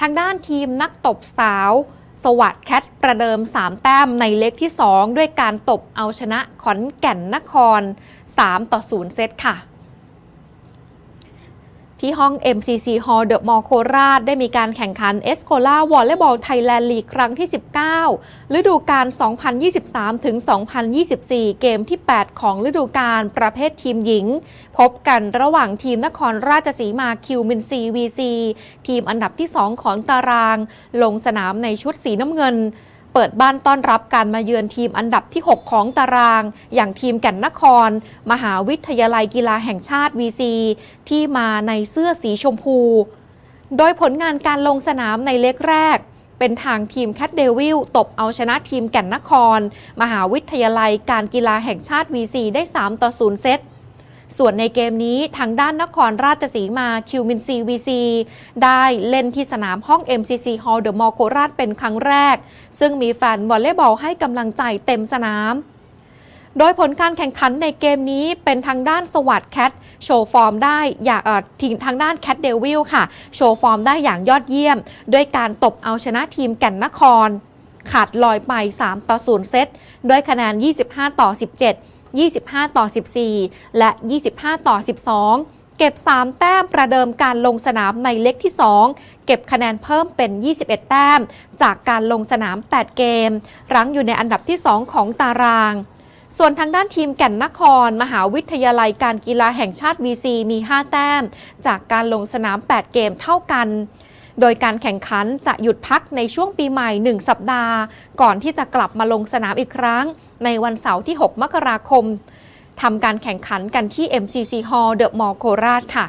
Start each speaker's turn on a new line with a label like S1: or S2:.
S1: ทางด้านทีมนักตบสาว สวัสดแคทประเดิม 3 แต้มในเล็กที่ 2 ด้วยการตบเอาชนะขอนแก่นนคร 3 ต่อ 0 เซตค่ะ ที่ห้อง MCC Hall The Mall โคราช ได้มีการแข่งขันเอสโคล่าวอลเลย์บอลไทยแลนด์ลีกครั้งที่ 19 ฤดูกาล 2023 ถึง 2024 เกมที่ 8 ของฤดูกาลประเภททีมหญิง พบกันระหว่างทีมนครราชสีมาคิวมินซีวีซีทีมอันดับที่ 2 ของตาราง ลงสนามในชุดสีน้ำเงิน เปิดบ้านต้อนรับการมาเยือนทีมอันดับที่ 6 ของตาราง อย่างทีมแก่นนคร มหาวิทยาลัยกีฬาแห่งชาติ VC ที่มาในเสื้อสีชมพู โดยผลงานการลงสนามในเล็กแรกเป็นทางทีมแคทเดวิลตบเอาชนะทีมแก่นนคร มหาวิทยาลัยการกีฬาแห่งชาติ VC ได้ 3 ต่อ 0 เซต ส่วนในเกมนี้ทางด้านนครราชสีมาคิวมินซีวีซีได้เล่นที่สนามห้อง MCC Hall The Mall โคราชเป็นครั้งแรก ซึ่งมีแฟนวอลเลย์บอลให้กำลังใจเต็มสนาม โดยผลการแข่งขันในเกมนี้เป็นทางด้านสวัสด์แคทโชว์ฟอร์มได้อย่างทีมทางด้านแคทเดวิลค่ะ โชว์ฟอร์มได้อย่างยอดเยี่ยม ด้วยการตบเอาชนะทีมแก่นนคร ขาดลอยไป 3 ต่อ 0 เซต ด้วยคะแนน 25 ต่อ 17 25 ต่อ 14 และ 25 ต่อ 12เก็บ 3 แต้มประเดิมการลงสนามในเล็กที่ 2 เก็บคะแนนเพิ่มเป็น 21 แต้ม จากการลงสนาม 8 เกม รั้งอยู่ในอันดับที่ 2 ของตาราง ส่วนทางด้านทีมแก่นนคร มหาวิทยาลัยการกีฬาแห่งชาติ VC มี 5 แต้ม จากการลงสนาม 8 เกมเท่ากัน โดยการแข่งขันจะหยุดพักในช่วงปีใหม่ 1 สัปดาห์ ก่อนที่จะกลับมาลงสนามอีกครั้ง ในวันเสาร์ที่ 6 มกราคมทำการแข่งขันกันที่ MCC Hall The Mall โคราชค่ะ